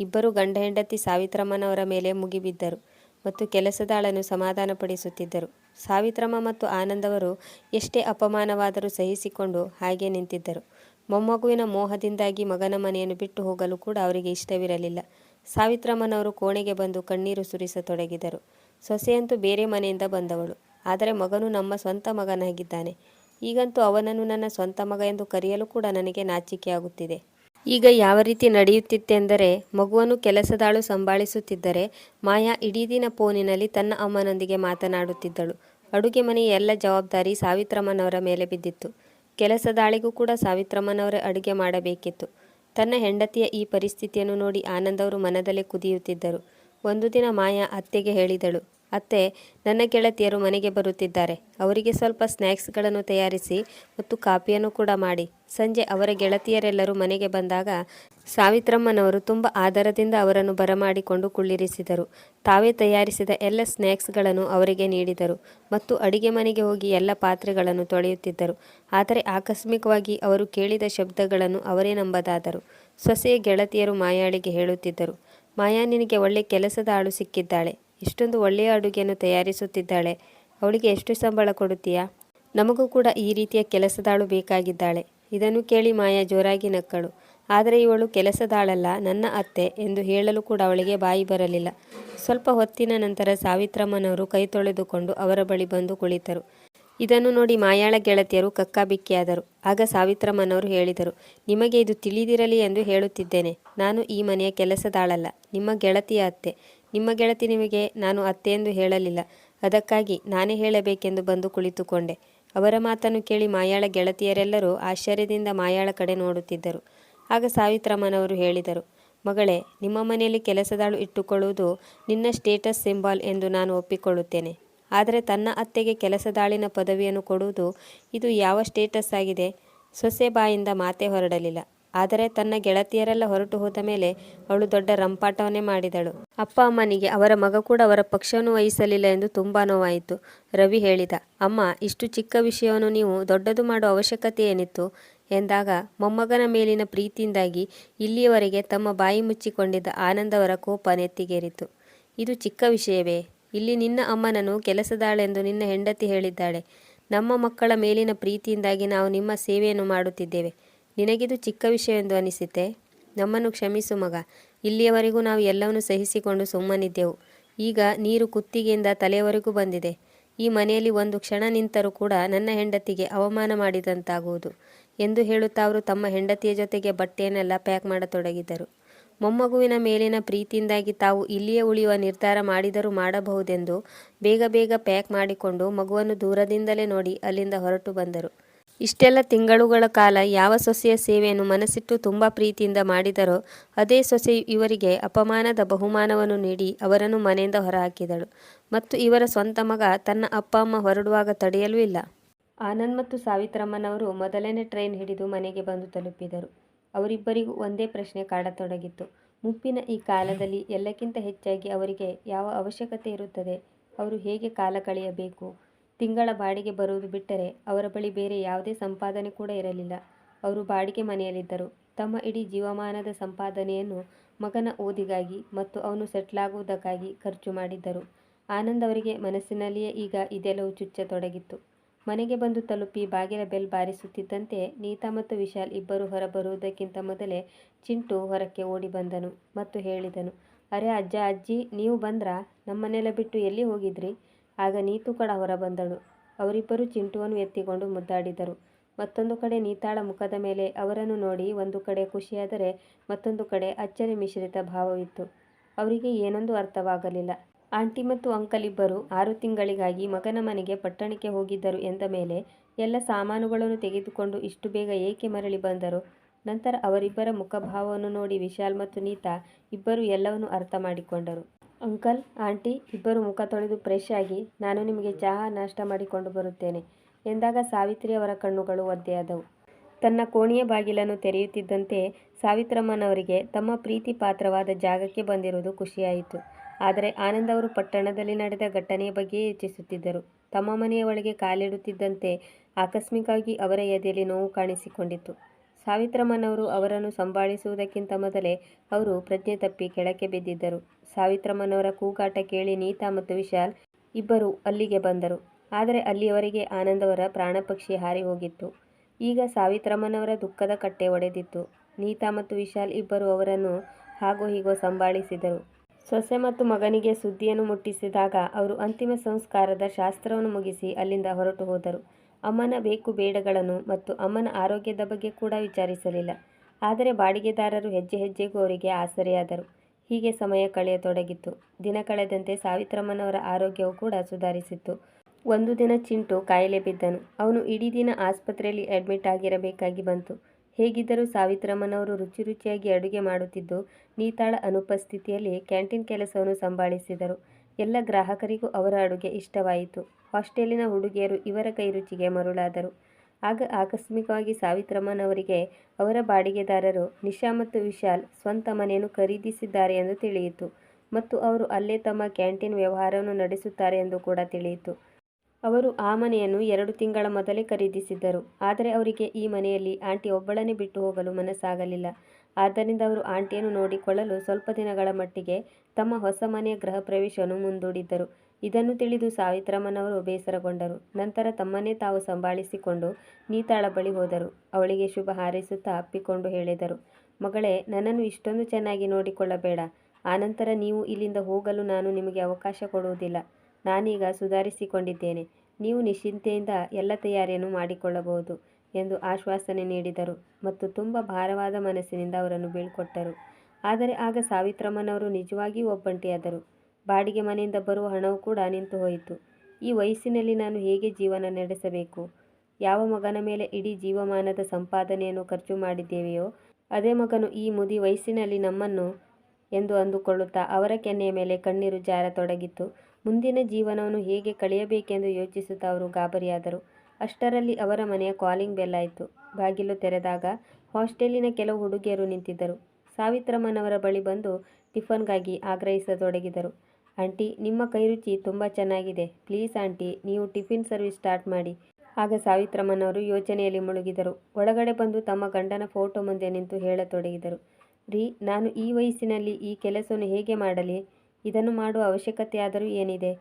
ಇಬ್ಬರು ಗಂಡ ಹೆಂಡತಿ ಸಾವಿತ್ರಮ್ಮನವರ ಮೇಲೆ ಮುಗಿಬಿದ್ದರು ಮತ್ತು ಕೆಲಸದಾಳನ್ನು ಸಮಾಧಾನಪಡಿಸುತ್ತಿದ್ದರು. ಸಾವಿತ್ರಮ್ಮ ಮತ್ತು ಆನಂದವರು ಎಷ್ಟೇ ಅಪಮಾನವಾದರೂ ಸಹಿಸಿಕೊಂಡು ಹಾಗೆ ನಿಂತಿದ್ದರು. ಮೊಮ್ಮಗುವಿನ ಮೋಹದಿಂದಾಗಿ ಮಗನ ಮನೆಯನ್ನು ಬಿಟ್ಟು ಹೋಗಲು ಕೂಡ ಅವರಿಗೆ ಇಷ್ಟವಿರಲಿಲ್ಲ. ಸಾವಿತ್ರಮ್ಮನವರು ಕೋಣೆಗೆ ಬಂದು ಕಣ್ಣೀರು ಸುರಿಸತೊಡಗಿದರು. ಸೊಸೆಯಂತೂ ಬೇರೆ ಮನೆಯಿಂದ ಬಂದವಳು. ಆದರೆ ಮಗನು ನಮ್ಮ ಸ್ವಂತ ಮಗನಾಗಿದ್ದಾನೆ. ಈಗಂತೂ ಅವನನ್ನು ನನ್ನ ಸ್ವಂತ ಮಗ ಎಂದು ಕರೆಯಲು ಕೂಡ ನನಗೆ ನಾಚಿಕೆಯಾಗುತ್ತಿದೆ. ಈಗ ಯಾವ ರೀತಿ ನಡೆಯುತ್ತಿತ್ತೆಂದರೆ, ಮಗುವನ್ನು ಕೆಲಸದಾಳು ಸಂಭಾಳಿಸುತ್ತಿದ್ದರೆ, ಮಾಯಾ ಇಡೀ ದಿನ ಫೋನಿನಲ್ಲಿ ತನ್ನ ಅಮ್ಮನೊಂದಿಗೆ ಮಾತನಾಡುತ್ತಿದ್ದಳು. ಅಡುಗೆ ಮನೆಯ ಎಲ್ಲ ಜವಾಬ್ದಾರಿ ಸಾವಿತ್ರಮ್ಮನವರ ಮೇಲೆ ಬಿದ್ದಿತ್ತು. ಕೆಲಸದಾಳಿಗೂ ಕೂಡ ಸಾವಿತ್ರಮ್ಮನವರೇ ಅಡುಗೆ ಮಾಡಬೇಕಿತ್ತು. ತನ್ನ ಹೆಂಡತಿಯ ಈ ಪರಿಸ್ಥಿತಿಯನ್ನು ನೋಡಿ ಆನಂದ್ ಅವರು ಮನದಲ್ಲೇ ಕುದಿಯುತ್ತಿದ್ದರು. ಒಂದು ದಿನ ಮಾಯಾ ಅತ್ತೆಗೆ ಹೇಳಿದಳು ಅತ್ತೆ, ನನ್ನ ಗೆಳತಿಯರು ಮನೆಗೆ ಬರುತ್ತಿದ್ದಾರೆ. ಅವರಿಗೆ ಸ್ವಲ್ಪ ಸ್ನ್ಯಾಕ್ಸ್ಗಳನ್ನು ತಯಾರಿಸಿ ಮತ್ತು ಕಾಫಿಯನ್ನು ಕೂಡ ಮಾಡಿ. ಸಂಜೆ ಅವರ ಗೆಳತಿಯರೆಲ್ಲರೂ ಮನೆಗೆ ಬಂದಾಗ ಸಾವಿತ್ರಮ್ಮನವರು ತುಂಬ ಆದರದಿಂದ ಅವರನ್ನು ಬರಮಾಡಿಕೊಂಡು ಕುಳ್ಳಿರಿಸಿದರು. ತಾವೇ ತಯಾರಿಸಿದ ಎಲ್ಲ ಸ್ನ್ಯಾಕ್ಸ್ಗಳನ್ನು ಅವರಿಗೆ ನೀಡಿದರು ಮತ್ತು ಅಡಿಗೆ ಮನೆಗೆ ಹೋಗಿ ಎಲ್ಲ ಪಾತ್ರೆಗಳನ್ನು ತೊಳೆಯುತ್ತಿದ್ದರು. ಆದರೆ ಆಕಸ್ಮಿಕವಾಗಿ ಅವರು ಕೇಳಿದ ಶಬ್ದಗಳನ್ನು ಅವರೇ ನಂಬದಾದರು. ಸೊಸೆಯ ಗೆಳತಿಯರು ಮಾಯಾಳಿಗೆ ಹೇಳುತ್ತಿದ್ದರು, ಮಾಯಾ ನಿನಗೆ ಒಳ್ಳೆ ಕೆಲಸದ ಆಳು ಸಿಕ್ಕಿದ್ದಾಳೆ. ಇಷ್ಟೊಂದು ಒಳ್ಳೆಯ ಅಡುಗೆಯನ್ನು ತಯಾರಿಸುತ್ತಿದ್ದಾಳೆ. ಅವಳಿಗೆ ಎಷ್ಟು ಸಂಬಳ ಕೊಡುತ್ತೀಯಾ? ನಮಗೂ ಕೂಡ ಈ ರೀತಿಯ ಕೆಲಸದಾಳು ಬೇಕಾಗಿದ್ದಾಳೆ. ಇದನ್ನು ಕೇಳಿ ಮಾಯಾ ಜೋರಾಗಿ ನಕ್ಕಳು. ಆದರೆ ಇವಳು ಕೆಲಸದಾಳಲ್ಲ, ನನ್ನ ಅತ್ತೆ ಎಂದು ಹೇಳಲು ಕೂಡ ಅವಳಿಗೆ ಬಾಯಿ ಬರಲಿಲ್ಲ. ಸ್ವಲ್ಪ ಹೊತ್ತಿನ ನಂತರ ಸಾವಿತ್ರಮ್ಮನವರು ಕೈ ತೊಳೆದುಕೊಂಡು ಅವರ ಬಳಿ ಬಂದು ಕುಳಿತರು. ಇದನ್ನು ನೋಡಿ ಮಾಯಾಳ ಗೆಳತಿಯರು ಕಕ್ಕಾಬಿಕ್ಕಿಯಾದರು. ಆಗ ಸಾವಿತ್ರಮ್ಮನವರು ಹೇಳಿದರು, ನಿಮಗೆ ಇದು ತಿಳಿದಿರಲಿ ಎಂದು ಹೇಳುತ್ತಿದ್ದೇನೆ. ನಾನು ಈ ಮನೆಯ ಕೆಲಸದಾಳಲ್ಲ, ನಿಮ್ಮ ಗೆಳತಿಯ ಅತ್ತೆ. ನಿಮ್ಮ ಗೆಳತಿ ನಿಮಗೆ ನಾನು ಅತ್ತೆ ಎಂದು ಹೇಳಲಿಲ್ಲ. ಅದಕ್ಕಾಗಿ ನಾನೇ ಹೇಳಬೇಕೆಂದು ಬಂದು ಕುಳಿತುಕೊಂಡೆ. ಅವರ ಮಾತನ್ನು ಕೇಳಿ ಮಾಯಾಳ ಗೆಳತಿಯರೆಲ್ಲರೂ ಆಶ್ಚರ್ಯದಿಂದ ಮಾಯಾಳ ಕಡೆ ನೋಡುತ್ತಿದ್ದರು. ಆಗ ಸಾವಿತ್ರಮ್ಮನವರು ಹೇಳಿದರು, ಮಗಳೇ, ನಿಮ್ಮ ಮನೆಯಲ್ಲಿ ಕೆಲಸದಾಳು ಇಟ್ಟುಕೊಳ್ಳುವುದು ನಿನ್ನ ಸ್ಟೇಟಸ್ ಸಿಂಬಾಲ್ ಎಂದು ನಾನು ಒಪ್ಪಿಕೊಳ್ಳುತ್ತೇನೆ. ಆದರೆ ತನ್ನ ಅತ್ತೆಗೆ ಕೆಲಸದಾಳಿನ ಪದವಿಯನ್ನು ಕೊಡುವುದು ಇದು ಯಾವ ಸ್ಟೇಟಸ್ ಆಗಿದೆ? ಸೊಸೆ ಬಾಯಿಂದ ಮಾತೆ ಹೊರಡಲಿಲ್ಲ. ಆದರೆ ತನ್ನ ಗೆಳತಿಯರೆಲ್ಲ ಹೊರಟು ಹೋದ ಮೇಲೆ ಅವಳು ದೊಡ್ಡ ರಂಪಾಟವನ್ನೇ ಮಾಡಿದಳು. ಅಪ್ಪ ಅಮ್ಮನಿಗೆ ಅವರ ಮಗ ಕೂಡ ಅವರ ಪಕ್ಷವನ್ನು ವಹಿಸಲಿಲ್ಲ ಎಂದು ತುಂಬಾ ನೋವಾಯಿತು. ರವಿ ಹೇಳಿದ, ಅಮ್ಮ, ಇಷ್ಟು ಚಿಕ್ಕ ವಿಷಯವನ್ನು ನೀವು ದೊಡ್ಡದು ಮಾಡುವ ಅವಶ್ಯಕತೆ ಏನಿತ್ತು? ಎಂದಾಗ, ಮೊಮ್ಮಗನ ಮೇಲಿನ ಪ್ರೀತಿಯಿಂದಾಗಿ ಇಲ್ಲಿಯವರೆಗೆ ತಮ್ಮ ಬಾಯಿ ಮುಚ್ಚಿಕೊಂಡಿದ್ದ ಆನಂದವರ ಕೋಪ ನೆತ್ತಿಗೇರಿತು. ಇದು ಚಿಕ್ಕ ವಿಷಯವೇ? ಇಲ್ಲಿ ನಿನ್ನ ಅಮ್ಮನನ್ನು ಕೆಲಸದಾಳೆಂದು ನಿನ್ನ ಹೆಂಡತಿ ಹೇಳಿದ್ದಾಳೆ. ನಮ್ಮ ಮಕ್ಕಳ ಮೇಲಿನ ಪ್ರೀತಿಯಿಂದಾಗಿ ನಾವು ನಿಮ್ಮ ಸೇವೆಯನ್ನು ಮಾಡುತ್ತಿದ್ದೇವೆ. ನಿನಗಿದು ಚಿಕ್ಕ ವಿಷಯವೆಂದು ಅನಿಸಿತೆ. ನಮ್ಮನ್ನು ಕ್ಷಮಿಸು ಮಗ. ಇಲ್ಲಿಯವರೆಗೂ ನಾವು ಎಲ್ಲವನ್ನು ಸಹಿಸಿಕೊಂಡು ಸುಮ್ಮನಿದ್ದೆವು. ಈಗ ನೀರು ಕುತ್ತಿಗೆಯಿಂದ ತಲೆಯವರೆಗೂ ಬಂದಿದೆ. ಈ ಮನೆಯಲ್ಲಿ ಒಂದು ಕ್ಷಣ ನಿಂತರೂ ಕೂಡ ನನ್ನ ಹೆಂಡತಿಗೆ ಅವಮಾನ ಮಾಡಿದಂತಾಗುವುದು ಎಂದು ಹೇಳುತ್ತಾ ಅವರು ತಮ್ಮ ಹೆಂಡತಿಯ ಜೊತೆಗೆ ಬಟ್ಟೆಯನ್ನೆಲ್ಲ ಪ್ಯಾಕ್ ಮಾಡತೊಡಗಿದರು. ಮೊಮ್ಮಗುವಿನ ಮೇಲಿನ ಪ್ರೀತಿಯಿಂದಾಗಿ ತಾವು ಇಲ್ಲಿಯೇ ಉಳಿಯುವ ನಿರ್ಧಾರ ಮಾಡಿದರೂ ಮಾಡಬಹುದೆಂದು ಬೇಗ ಬೇಗ ಪ್ಯಾಕ್ ಮಾಡಿಕೊಂಡು ಮಗುವನ್ನು ದೂರದಿಂದಲೇ ನೋಡಿ ಅಲ್ಲಿಂದ ಹೊರಟು ಬಂದರು. ಇಷ್ಟೆಲ್ಲ ತಿಂಗಳುಗಳ ಕಾಲ ಯಾವ ಸೊಸೆಯ ಸೇವೆಯನ್ನು ಮನಸ್ಸಿಟ್ಟು ತುಂಬ ಪ್ರೀತಿಯಿಂದ ಮಾಡಿದರೋ, ಅದೇ ಸೊಸೆ ಇವರಿಗೆ ಅಪಮಾನದ ಬಹುಮಾನವನ್ನು ನೀಡಿ ಅವರನ್ನು ಮನೆಯಿಂದ ಹೊರಹಾಕಿದಳು. ಮತ್ತು ಇವರ ಸ್ವಂತ ಮಗ ತನ್ನ ಅಪ್ಪ, ಅಮ್ಮ ಹೊರಡುವಾಗ ತಡೆಯಲೂ ಇಲ್ಲ. ಆನಂದ್ ಮತ್ತು ಸಾವಿತ್ರಮ್ಮನವರು ಮೊದಲನೇ ಟ್ರೈನ್ ಹಿಡಿದು ಮನೆಗೆ ಬಂದು ತಲುಪಿದರು. ಅವರಿಬ್ಬರಿಗೂ ಒಂದೇ ಪ್ರಶ್ನೆ ಕಾಡತೊಡಗಿತ್ತು. ಮುಪ್ಪಿನ ಈ ಕಾಲದಲ್ಲಿ ಎಲ್ಲಕ್ಕಿಂತ ಹೆಚ್ಚಾಗಿ ಅವರಿಗೆ ಯಾವ ಅವಶ್ಯಕತೆ ಇರುತ್ತದೆ? ಅವರು ಹೇಗೆ ಕಾಲ ಕಳೆಯಬೇಕು? ತಿಂಗಳ ಬಾಡಿಗೆ ಬರುವುದು ಬಿಟ್ಟರೆ ಅವರ ಬಳಿ ಬೇರೆ ಯಾವುದೇ ಸಂಪಾದನೆ ಕೂಡ ಇರಲಿಲ್ಲ. ಅವರು ಬಾಡಿಗೆ ಮನೆಯಲ್ಲಿದ್ದರು. ತಮ್ಮ ಇಡೀ ಜೀವಮಾನದ ಸಂಪಾದನೆಯನ್ನು ಮಗನ ಓದಿಗಾಗಿ ಮತ್ತು ಅವನು ಸೆಟ್ಲಾಗುವುದಕ್ಕಾಗಿ ಖರ್ಚು ಮಾಡಿದ್ದರು. ಆನಂದ್ ಅವರಿಗೆ ಮನಸ್ಸಿನಲ್ಲಿಯೇ ಈಗ ಇದೆಲ್ಲವೂ ಚುಚ್ಚತೊಡಗಿತ್ತು. ಮನೆಗೆ ಬಂದು ತಲುಪಿ ಬಾಗಿಲ ಬೆಲ್ ಬಾರಿಸುತ್ತಿದ್ದಂತೆ ನೀತಾ ಮತ್ತು ವಿಶಾಲ್ ಇಬ್ಬರು ಹೊರಬರುವುದಕ್ಕಿಂತ ಮೊದಲೇ ಚಿಂಟು ಹೊರಕ್ಕೆ ಓಡಿ ಬಂದನು ಮತ್ತು ಹೇಳಿದನು, ಅರೆ ಅಜ್ಜ, ಅಜ್ಜಿ, ನೀವು ಬಂದ್ರಾ? ನಮ್ಮನೆಲ್ಲ ಬಿಟ್ಟು ಎಲ್ಲಿ ಹೋಗಿದ್ರಿ? ಆಗ ನೀತು ಕೂಡ ಹೊರಬಂದಳು ಅವರಿಬ್ಬರು ಚಿಂಟುವನ್ನು ಎತ್ತಿಕೊಂಡು ಮುದ್ದಾಡಿದರು. ಮತ್ತೊಂದು ಕಡೆ ನೀತಾಳ ಮುಖದ ಮೇಲೆ ಅವರನ್ನು ನೋಡಿ ಒಂದು ಕಡೆ ಖುಷಿಯಾದರೆ ಮತ್ತೊಂದು ಕಡೆ ಅಚ್ಚರಿ ಮಿಶ್ರಿತ ಭಾವವಿತ್ತು. ಅವರಿಗೆ ಏನೊಂದು ಅರ್ಥವಾಗಲಿಲ್ಲ. ಆಂಟಿ ಮತ್ತು ಅಂಕಲ್ ಇಬ್ಬರು ಆರು ತಿಂಗಳಿಗಾಗಿ ಮಗನ ಮನೆಗೆ ಪಟ್ಟಣಕ್ಕೆ ಹೋಗಿದ್ದರು ಎಂದ ಮೇಲೆ ಎಲ್ಲ ಸಾಮಾನುಗಳನ್ನು ತೆಗೆದುಕೊಂಡು ಇಷ್ಟು ಬೇಗ ಏಕೆ ಮರಳಿ ಬಂದರು? ನಂತರ ಅವರಿಬ್ಬರ ಮುಖಭಾವವನ್ನು ನೋಡಿ ವಿಶಾಲ್ ಮತ್ತು ನೀತಾ ಇಬ್ಬರು ಎಲ್ಲವನ್ನು ಅರ್ಥ ಮಾಡಿಕೊಂಡರು. ಅಂಕಲ್, ಆಂಟಿ, ಇಬ್ಬರು ಮುಖ ತೊಳೆದು ಫ್ರೆಶ್ ಆಗಿ ನಾನು ನಿಮಗೆ ಚಹಾ ನಾಷ್ಟ ಮಾಡಿಕೊಂಡು ಬರುತ್ತೇನೆ ಎಂದಾಗ ಸಾವಿತ್ರಿ ಅವರ ಕಣ್ಣುಗಳು ಒದ್ದೆಯಾದವು. ತನ್ನ ಕೋಣೆಯ ಬಾಗಿಲನ್ನು ತೆರೆಯುತ್ತಿದ್ದಂತೆ ಸಾವಿತ್ರಮ್ಮನವರಿಗೆ ತಮ್ಮ ಪ್ರೀತಿ ಪಾತ್ರವಾದ ಜಾಗಕ್ಕೆ ಬಂದಿರುವುದು ಖುಷಿಯಾಯಿತು. ಆದರೆ ಆನಂದ್ ಅವರು ಪಟ್ಟಣದಲ್ಲಿ ನಡೆದ ಘಟನೆಯ ಬಗ್ಗೆ ಯೋಚಿಸುತ್ತಿದ್ದರು. ತಮ್ಮ ಮನೆಯ ಒಳಗೆ ಕಾಲಿಡುತ್ತಿದ್ದಂತೆ ಆಕಸ್ಮಿಕವಾಗಿ ಅವರ ಎದೆಯಲ್ಲಿ ನೋವು ಕಾಣಿಸಿಕೊಂಡಿತು ಸಾವಿತ್ರಮ್ಮನವರು ಅವರನ್ನು ಸಂಭಾಳಿಸುವುದಕ್ಕಿಂತ ಮೊದಲೇ ಅವರು ಪ್ರಜ್ಞೆ ತಪ್ಪಿ ಕೆಳಕ್ಕೆ ಬಿದ್ದಿದ್ದರು. ಸಾವಿತ್ರಮ್ಮನವರ ಕೂಗಾಟ ಕೇಳಿ ನೀತಾ ಮತ್ತು ವಿಶಾಲ್ ಇಬ್ಬರು ಅಲ್ಲಿಗೆ ಬಂದರು. ಆದರೆ ಅಲ್ಲಿಯವರೆಗೆ ಆನಂದವರ ಪ್ರಾಣಪಕ್ಷಿ ಹಾರಿ ಹೋಗಿತ್ತು. ಈಗ ಸಾವಿತ್ರಮ್ಮನವರ ದುಃಖದ ಕಟ್ಟೆ ಒಡೆದಿತ್ತು. ನೀತಾ ಮತ್ತು ವಿಶಾಲ್ ಇಬ್ಬರು ಅವರನ್ನು ಹಾಗೋ ಹೀಗೋ ಸಂಭಾಳಿಸಿದರು. ಸೊಸೆ ಮತ್ತು ಮಗನಿಗೆ ಸುದ್ದಿಯನ್ನು ಮುಟ್ಟಿಸಿದಾಗ ಅವರು ಅಂತಿಮ ಸಂಸ್ಕಾರದ ಶಾಸ್ತ್ರವನ್ನು ಮುಗಿಸಿ ಅಲ್ಲಿಂದ ಹೊರಟು ಹೋದರು. ಅಮ್ಮನ ಬೇಕು ಬೇಡಗಳನ್ನು ಮತ್ತು ಅಮ್ಮನ ಆರೋಗ್ಯದ ಬಗ್ಗೆ ಕೂಡ ವಿಚಾರಿಸಲಿಲ್ಲ. ಆದರೆ ಬಾಡಿಗೆದಾರರು ಹೆಜ್ಜೆ ಹೆಜ್ಜೆಗೂ ಅವರಿಗೆ ಆಸರೆಯಾದರು. ಹೀಗೆ ಸಮಯ ಕಳೆಯತೊಡಗಿತ್ತು. ದಿನ ಕಳೆದಂತೆ ಸಾವಿತ್ರಮ್ಮನವರ ಆರೋಗ್ಯವು ಕೂಡ ಸುಧಾರಿಸಿತ್ತು. ಒಂದು ದಿನ ಚಿಂಟು ಕಾಯಿಲೆ ಬಿದ್ದನು. ಅವನು ಇಡೀ ದಿನ ಆಸ್ಪತ್ರೆಯಲ್ಲಿ ಅಡ್ಮಿಟ್ ಆಗಿರಬೇಕಾಗಿ ಬಂತು. ಹೇಗಿದ್ದರೂ ಸಾವಿತ್ರಮ್ಮನವರು ರುಚಿ ರುಚಿಯಾಗಿ ಅಡುಗೆ ಮಾಡುತ್ತಿದ್ದು, ನೀತಾಳ ಅನುಪಸ್ಥಿತಿಯಲ್ಲಿ ಕ್ಯಾಂಟೀನ್ ಕೆಲಸವನ್ನು ಸಂಭಾಳಿಸಿದರು. ಎಲ್ಲ ಗ್ರಾಹಕರಿಗೂ ಅವರ ಅಡುಗೆ ಇಷ್ಟವಾಯಿತು. ಹಾಸ್ಟೆಲಿನ ಹುಡುಗಿಯರು ಇವರ ಕೈರುಚಿಗೆ ಮರುಳಾದರು. ಆಗ ಆಕಸ್ಮಿಕವಾಗಿ ಸಾವಿತ್ರಮ್ಮನವರಿಗೆ ಅವರ ಬಾಡಿಗೆದಾರರು ನಿಶಾ ಮತ್ತು ವಿಶಾಲ್ ಸ್ವಂತ ಮನೆಯನ್ನು ಖರೀದಿಸಿದ್ದಾರೆ ಎಂದು ತಿಳಿಯಿತು ಮತ್ತು ಅವರು ಅಲ್ಲೇ ತಮ್ಮ ಕ್ಯಾಂಟೀನ್ ವ್ಯವಹಾರವನ್ನು ನಡೆಸುತ್ತಾರೆ ಎಂದು ಕೂಡ ತಿಳಿಯಿತು. ಅವರು ಆ ಮನೆಯನ್ನು ಎರಡು ತಿಂಗಳ ಮೊದಲೇ ಖರೀದಿಸಿದ್ದರು. ಆದರೆ ಅವರಿಗೆ ಈ ಮನೆಯಲ್ಲಿ ಆಂಟಿ ಒಬ್ಬಳನ್ನೇ ಬಿಟ್ಟು ಹೋಗಲು ಮನಸ್ಸಾಗಲಿಲ್ಲ. ಆದ್ದರಿಂದ ಅವರು ಆಂಟಿಯನ್ನು ನೋಡಿಕೊಳ್ಳಲು ಸ್ವಲ್ಪ ದಿನಗಳ ಮಟ್ಟಿಗೆ ತಮ್ಮ ಹೊಸ ಮನೆಯ ಗೃಹ ಪ್ರವೇಶವನ್ನು ಮುಂದೂಡಿದ್ದರು. ಇದನ್ನು ತಿಳಿದು ಸಾವಿತ್ರಮ್ಮನವರು ಬೇಸರಗೊಂಡರು. ನಂತರ ತಮ್ಮನ್ನೇ ತಾವು ಸಂಭಾಳಿಸಿಕೊಂಡು ನೀತಾಳ ಬಳಿ ಹೋದರು. ಅವಳಿಗೆ ಶುಭ ಹಾರೈಸುತ್ತಾ ಅಪ್ಪಿಕೊಂಡು ಹೇಳಿದರು, ಮಗಳೇ, ನನ್ನನ್ನು ಇಷ್ಟೊಂದು ಚೆನ್ನಾಗಿ ನೋಡಿಕೊಳ್ಳಬೇಡ. ಆನಂತರ ನೀವು ಇಲ್ಲಿಂದ ಹೋಗಲು ನಾನು ನಿಮಗೆ ಅವಕಾಶ ಕೊಡುವುದಿಲ್ಲ. ನಾನೀಗ ಸುಧಾರಿಸಿಕೊಂಡಿದ್ದೇನೆ. ನೀವು ನಿಶ್ಚಿಂತೆಯಿಂದ ಎಲ್ಲ ತಯಾರಿಯನ್ನು ಮಾಡಿಕೊಳ್ಳಬಹುದು. ಎಂದು ಆಶ್ವಾಸನೆ ನೀಡಿದರು ಮತ್ತು ತುಂಬ ಭಾರವಾದ ಮನಸ್ಸಿನಿಂದ ಅವರನ್ನು ಬೀಳ್ಕೊಟ್ಟರು. ಆದರೆ ಆಗ ಸಾವಿತ್ರಮ್ಮನವರು ನಿಜವಾಗಿಯೂ ಒಬ್ಬಂಟಿಯಾದರು. ಬಾಡಿಗೆ ಮನೆಯಿಂದ ಬರುವ ಹಣವು ಕೂಡ ನಿಂತು ಹೋಯಿತು ಈ ವಯಸ್ಸಿನಲ್ಲಿ ನಾನು ಹೇಗೆ ಜೀವನ ನಡೆಸಬೇಕು? ಯಾವ ಮಗನ ಮೇಲೆ ಇಡೀ ಜೀವಮಾನದ ಸಂಪಾದನೆಯನ್ನು ಖರ್ಚು ಮಾಡಿದ್ದೇವೆಯೋ, ಅದೇ ಮಗನು ಈ ಮುದಿ ವಯಸ್ಸಿನಲ್ಲಿ ನಮ್ಮನ್ನು ಎಂದು ಅಂದುಕೊಳ್ಳುತ್ತಾ ಅವರ ಕೆನ್ನೆಯ ಮೇಲೆ ಕಣ್ಣೀರು ಜಾರತೊಡಗಿತ್ತು ಮುಂದಿನ ಜೀವನವನ್ನು ಹೇಗೆ ಕಳೆಯಬೇಕೆಂದು ಯೋಚಿಸುತ್ತಾ ಅವರು ಗಾಬರಿಯಾದರು. ಅಷ್ಟರಲ್ಲಿ ಅವರ ಮನೆಯ ಕಾಲಿಂಗ್ ಬೆಲ್ ಆಯಿತು. ಬಾಗಿಲು ತೆರೆದಾಗ ಹಾಸ್ಟೆಲಿನ ಕೆಲವು ಹುಡುಗಿಯರು ನಿಂತಿದ್ದರು. ಸಾವಿತ್ರಮ್ಮನವರ ಬಳಿ ಬಂದು ಟಿಫನ್ಗಾಗಿ ಆಗ್ರಹಿಸತೊಡಗಿದರು. ಆಂಟಿ, ನಿಮ್ಮ ಕೈರುಚಿ ತುಂಬ ಚೆನ್ನಾಗಿದೆ. ಪ್ಲೀಸ್ ಆಂಟಿ, ನೀವು ಟಿಫಿನ್ ಸರ್ವಿಸ್ ಸ್ಟಾರ್ಟ್ ಮಾಡಿ. ಆಗ ಸಾವಿತ್ರಮ್ಮನವರು ಯೋಚನೆಯಲ್ಲಿ ಮುಳುಗಿದರು. ಒಳಗಡೆ ಬಂದು ತಮ್ಮ ಗಂಡನ ಫೋಟೋ ಮುಂದೆ ನಿಂತು ಹೇಳತೊಡಗಿದರು. ರೀ, ನಾನು ಈ ವಯಸ್ಸಿನಲ್ಲಿ ಈ ಕೆಲಸವನ್ನು ಹೇಗೆ ಮಾಡಲಿ? ಇದನ್ನು ಮಾಡುವ ಅವಶ್ಯಕತೆಯಾದರೂ ಏನಿದೆ?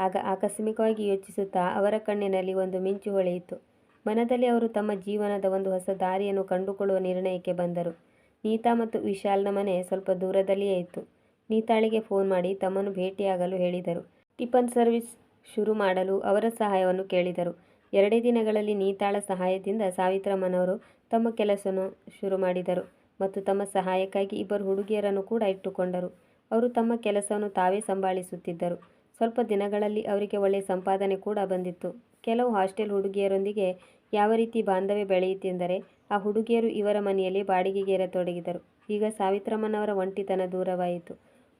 ಆಗ ಆಕಸ್ಮಿಕವಾಗಿ ಯೋಚಿಸುತ್ತಾ ಅವರ ಕಣ್ಣಿನಲ್ಲಿ ಒಂದು ಮಿಂಚು ಹೊಳೆಯಿತು. ಮನದಲ್ಲಿ ಅವರು ತಮ್ಮ ಜೀವನದ ಒಂದು ಹೊಸ ದಾರಿಯನ್ನು ಕಂಡುಕೊಳ್ಳುವ ನಿರ್ಣಯಕ್ಕೆ ಬಂದರು. ನೀತಾ ಮತ್ತು ವಿಶಾಲ್ನ ಮನೆ ಸ್ವಲ್ಪ ದೂರದಲ್ಲಿಯೇ ಇತ್ತು. ನೀತಾಳಿಗೆ ಫೋನ್ ಮಾಡಿ ತಮ್ಮನ್ನು ಭೇಟಿಯಾಗಲು ಹೇಳಿದರು. ಟಿಫನ್ ಸರ್ವಿಸ್ ಶುರು ಮಾಡಲು ಅವರ ಸಹಾಯವನ್ನು ಕೇಳಿದರು. ಎರಡೇ ದಿನಗಳಲ್ಲಿ ನೀತಾಳ ಸಹಾಯದಿಂದ ಸಾವಿತ್ರಮ್ಮನವರು ತಮ್ಮ ಕೆಲಸವನ್ನು ಶುರು ಮಾಡಿದರು ಮತ್ತು ತಮ್ಮ ಸಹಾಯಕ್ಕಾಗಿ ಇಬ್ಬರು ಹುಡುಗಿಯರನ್ನು ಕೂಡ ಇಟ್ಟುಕೊಂಡರು. ಅವರು ತಮ್ಮ ಕೆಲಸವನ್ನು ತಾವೇ ಸಂಭಾಳಿಸುತ್ತಿದ್ದರು. ಸ್ವಲ್ಪ ದಿನಗಳಲ್ಲಿ ಅವರಿಗೆ ಒಳ್ಳೆಯ ಸಂಪಾದನೆ ಕೂಡ ಬಂದಿತ್ತು. ಕೆಲವು ಹಾಸ್ಟೆಲ್ ಹುಡುಗಿಯರೊಂದಿಗೆ ಯಾವ ರೀತಿ ಬಾಂಧವ್ಯ ಬೆಳೆಯಿತೆಂದರೆ, ಆ ಹುಡುಗಿಯರು ಇವರ ಮನೆಯಲ್ಲಿ ಬಾಡಿಗೆಗೆ ಇರತೊಡಗಿದರು ಈಗ ಸಾವಿತ್ರಮ್ಮನವರ ಒಂಟಿತನ ದೂರವಾಯಿತು.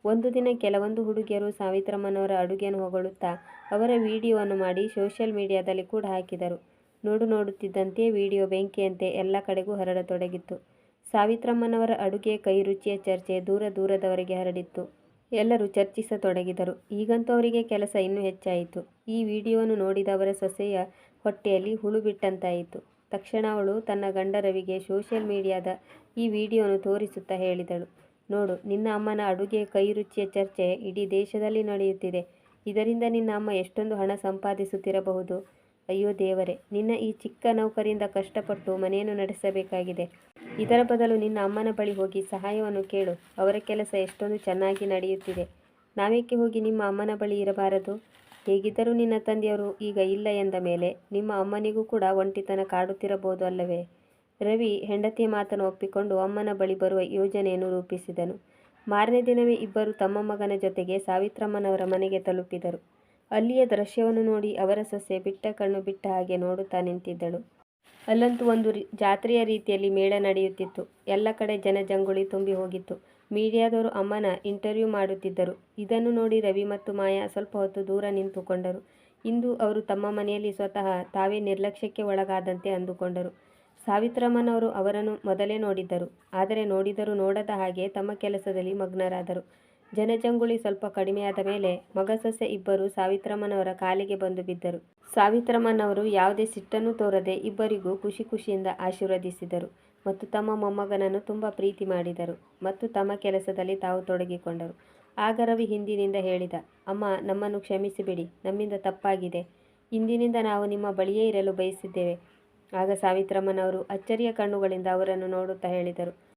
ಒಂದು ದಿನ ಕೆಲವೊಂದು ಹುಡುಗಿಯರು ಸಾವಿತ್ರಮ್ಮನವರ ಅಡುಗೆಯನ್ನು ಹೊಗಳುತ್ತಾ ಅವರ ವಿಡಿಯೋವನ್ನು ಮಾಡಿ ಸೋಷಿಯಲ್ ಮೀಡಿಯಾದಲ್ಲಿ ಕೂಡ ಹಾಕಿದರು. ನೋಡು ನೋಡುತ್ತಿದ್ದಂತೆ ವಿಡಿಯೋ ಬೆಂಕಿಯಂತೆ ಎಲ್ಲ ಕಡೆಗೂ ಹರಡತೊಡಗಿತ್ತು. ಸಾವಿತ್ರಮ್ಮನವರ ಅಡುಗೆ ಕೈ ರುಚಿಯ ಚರ್ಚೆ ದೂರ ದೂರದವರೆಗೆ ಹರಡಿತ್ತು. ಎಲ್ಲರೂ ಚರ್ಚಿಸತೊಡಗಿದರು. ಈಗಂತೂ ಅವರಿಗೆ ಕೆಲಸ ಇನ್ನೂ ಹೆಚ್ಚಾಯಿತು. ಈ ವಿಡಿಯೋವನ್ನು ನೋಡಿದವರ ಸೊಸೆಯ ಹೊಟ್ಟೆಯಲ್ಲಿ ಹುಳು ಬಿಟ್ಟಂತಾಯಿತು. ತಕ್ಷಣ ಅವಳು ತನ್ನ ಗಂಡ ರವಿಗೆ ಸೋಷಿಯಲ್ ಮೀಡಿಯಾದ ಈ ವಿಡಿಯೋವನ್ನು ತೋರಿಸುತ್ತಾ ಹೇಳಿದಳು. ನೋಡು, ನಿನ್ನ ಅಮ್ಮನ ಅಡುಗೆ ಕೈರುಚಿಯ ಚರ್ಚೆ ಇಡೀ ದೇಶದಲ್ಲಿ ನಡೆಯುತ್ತಿದೆ. ಇದರಿಂದ ನಿನ್ನ ಅಮ್ಮ ಎಷ್ಟೊಂದು ಹಣ ಸಂಪಾದಿಸುತ್ತಿರಬಹುದು. ಅಯ್ಯೋ ದೇವರೇ, ನಿನ್ನ ಈ ಚಿಕ್ಕ ನೌಕರಿಯಿಂದ ಕಷ್ಟಪಟ್ಟು ಮನೆಯನ್ನು ನಡೆಸಬೇಕಾಗಿದೆ. ಇದರ ಬದಲು ನಿನ್ನ ಅಮ್ಮನ ಬಳಿ ಹೋಗಿ ಸಹಾಯವನ್ನು ಕೇಳು. ಅವರ ಕೆಲಸ ಎಷ್ಟೊಂದು ಚೆನ್ನಾಗಿ ನಡೆಯುತ್ತಿದೆ. ನಾವೇಕೆ ಹೋಗಿ ನಿಮ್ಮ ಅಮ್ಮನ ಬಳಿ ಇರಬಾರದು? ಹೇಗಿದ್ದರೂ ನಿನ್ನ ತಂದೆಯವರು ಈಗ ಇಲ್ಲ ಎಂದ ಮೇಲೆ ನಿಮ್ಮ ಅಮ್ಮನಿಗೂ ಕೂಡ ಒಂಟಿತನ ಕಾಡುತ್ತಿರಬಹುದು ಅಲ್ಲವೇ? ರವಿ ಹೆಂಡತಿಯ ಮಾತನ್ನು ಒಪ್ಪಿಕೊಂಡು ಅಮ್ಮನ ಬಳಿ ಬರುವ ಯೋಜನೆಯನ್ನು ರೂಪಿಸಿದನು. ಮಾರನೇ ದಿನವೇ ಇಬ್ಬರು ತಮ್ಮ ಮಗನ ಜೊತೆಗೆ ಸಾವಿತ್ರಮ್ಮನವರ ಮನೆಗೆ ತಲುಪಿದರು. ಅಲ್ಲಿಯ ದೃಶ್ಯವನ್ನು ನೋಡಿ ಅವರ ಸೊಸೆ ಬಿಟ್ಟ ಕಣ್ಣು ಬಿಟ್ಟ ಹಾಗೆ ನೋಡುತ್ತಾ ನಿಂತಿದ್ದಳು. ಅಲ್ಲಂತೂ ಒಂದು ಜಾತ್ರೆಯ ರೀತಿಯಲ್ಲಿ ಮೇಳ ನಡೆಯುತ್ತಿತ್ತು. ಎಲ್ಲ ಕಡೆ ಜನಜಂಗುಳಿ ತುಂಬಿ ಹೋಗಿತ್ತು. ಮೀಡಿಯಾದವರು ಅಮ್ಮನ ಇಂಟರ್ವ್ಯೂ ಮಾಡುತ್ತಿದ್ದರು. ಇದನ್ನು ನೋಡಿ ರವಿ ಮತ್ತು ಮಾಯಾ ಸ್ವಲ್ಪ ಹೊತ್ತು ದೂರ ನಿಂತುಕೊಂಡರು. ಇಂದು ಅವರು ತಮ್ಮ ಮನೆಯಲ್ಲಿ ಸ್ವತಃ ತಾವೇ ನಿರ್ಲಕ್ಷ್ಯಕ್ಕೆ ಒಳಗಾದಂತೆ ಅಂದುಕೊಂಡರು. ಸಾವಿತ್ರಮ್ಮನವರು ಅವರನ್ನು ಮೊದಲೇ ನೋಡಿದ್ದರು. ಆದರೆ ನೋಡಿದರೂ ನೋಡದ ಹಾಗೆ ತಮ್ಮ ಕೆಲಸದಲ್ಲಿ ಮಗ್ನರಾದರು. ಜನಜಂಗುಳಿ ಸ್ವಲ್ಪ ಕಡಿಮೆಯಾದ ಮೇಲೆ ಮಗಸೊಸೆ ಇಬ್ಬರು ಸಾವಿತ್ರಮ್ಮನವರ ಕಾಲಿಗೆ ಬಂದು ಬಿದ್ದರು. ಸಾವಿತ್ರಮ್ಮನವರು ಯಾವುದೇ ಸಿಟ್ಟನ್ನು ತೋರದೆ ಇಬ್ಬರಿಗೂ ಖುಷಿ ಖುಷಿಯಿಂದ ಆಶೀರ್ವದಿಸಿದರು ಮತ್ತು ತಮ್ಮ ಮೊಮ್ಮಗನನ್ನು ತುಂಬ ಪ್ರೀತಿ ಮಾಡಿದರು ಮತ್ತು ತಮ್ಮ ಕೆಲಸದಲ್ಲಿ ತಾವು ತೊಡಗಿಕೊಂಡರು. ಆಗ ರವಿ ಹಿಂದಿನಿಂದ ಹೇಳಿದ, ಅಮ್ಮ, ನಮ್ಮನ್ನು ಕ್ಷಮಿಸಿಬಿಡಿ, ನಮ್ಮಿಂದ ತಪ್ಪಾಗಿದೆ. ಇಂದಿನಿಂದ ನಾವು ನಿಮ್ಮ ಬಳಿಯೇ ಇರಲು ಬಯಸಿದ್ದೇವೆ. ಆಗ ಸಾವಿತ್ರಮ್ಮನವರು ಅಚ್ಚರಿಯ ಕಣ್ಣುಗಳಿಂದ ಅವರನ್ನು ನೋಡುತ್ತಾ ಹೇಳಿದರು.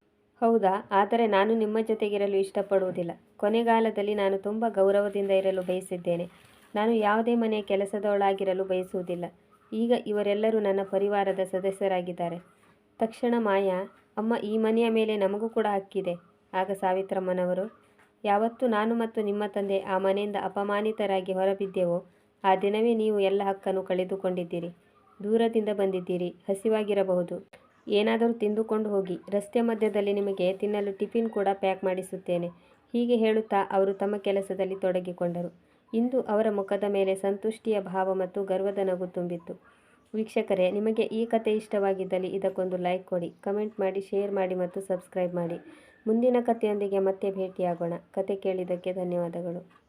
ಹೌದಾ? ಆದರೆ ನಾನು ನಿಮ್ಮ ಜೊತೆಗಿರಲು ಇಷ್ಟಪಡುವುದಿಲ್ಲ. ಕೊನೆಗಾಲದಲ್ಲಿ ನಾನು ತುಂಬ ಗೌರವದಿಂದ ಇರಲು ಬಯಸಿದ್ದೇನೆ. ನಾನು ಯಾವುದೇ ಮನೆಯ ಕೆಲಸದವಳಾಗಿರಲು ಬಯಸುವುದಿಲ್ಲ. ಈಗ ಇವರೆಲ್ಲರೂ ನನ್ನ ಪರಿವಾರದ ಸದಸ್ಯರಾಗಿದ್ದಾರೆ. ತಕ್ಷಣ ಮಾಯಾ, ಅಮ್ಮ, ಈ ಮನೆಯ ಮೇಲೆ ನಮಗೂ ಕೂಡ ಹಕ್ಕಿದೆ. ಆಗ ಸಾವಿತ್ರಮ್ಮನವರು, ಯಾವತ್ತು ನಾನು ಮತ್ತು ನಿಮ್ಮ ತಂದೆ ಆ ಮನೆಯಿಂದ ಅಪಮಾನಿತರಾಗಿ ಹೊರಬಿದ್ದೆವೋ, ಆ ದಿನವೇ ನೀವು ಎಲ್ಲ ಹಕ್ಕನ್ನು ಕಳೆದುಕೊಂಡಿದ್ದೀರಿ. ದೂರದಿಂದ ಬಂದಿದ್ದೀರಿ. ಹಸಿವಾಗಿರಬಹುದು. ಏನಾದರೂ ತಿಂದುಕೊಂಡು ಹೋಗಿ, ರಸ್ತೆ ಮಧ್ಯದಲ್ಲಿ ನಿಮಗೆ ತಿನ್ನಲು ಟಿಫಿನ್ ಕೂಡ ಪ್ಯಾಕ್ ಮಾಡಿಸುತ್ತೇನೆ. ಹೀಗೆ ಹೇಳುತ್ತಾ ಅವರು ತಮ್ಮ ಕೆಲಸದಲ್ಲಿ ತೊಡಗಿಕೊಂಡರು. ಇಂದು ಅವರ ಮುಖದ ಮೇಲೆ ಸಂತುಷ್ಟಿಯ ಭಾವ ಮತ್ತು ಗರ್ವದ ನಗು ತುಂಬಿತ್ತು. ವೀಕ್ಷಕರೇ, ನಿಮಗೆ ಈ ಕತೆ ಇಷ್ಟವಾಗಿದ್ದಲ್ಲಿ ಇದಕ್ಕೊಂದು ಲೈಕ್ ಕೊಡಿ, ಕಮೆಂಟ್ ಮಾಡಿ, ಶೇರ್ ಮಾಡಿ ಮತ್ತು ಸಬ್ಸ್ಕ್ರೈಬ್ ಮಾಡಿ. ಮುಂದಿನ ಕಥೆಯೊಂದಿಗೆ ಮತ್ತೆ ಭೇಟಿಯಾಗೋಣ. ಕತೆ ಕೇಳಿದ್ದಕ್ಕೆ ಧನ್ಯವಾದಗಳು.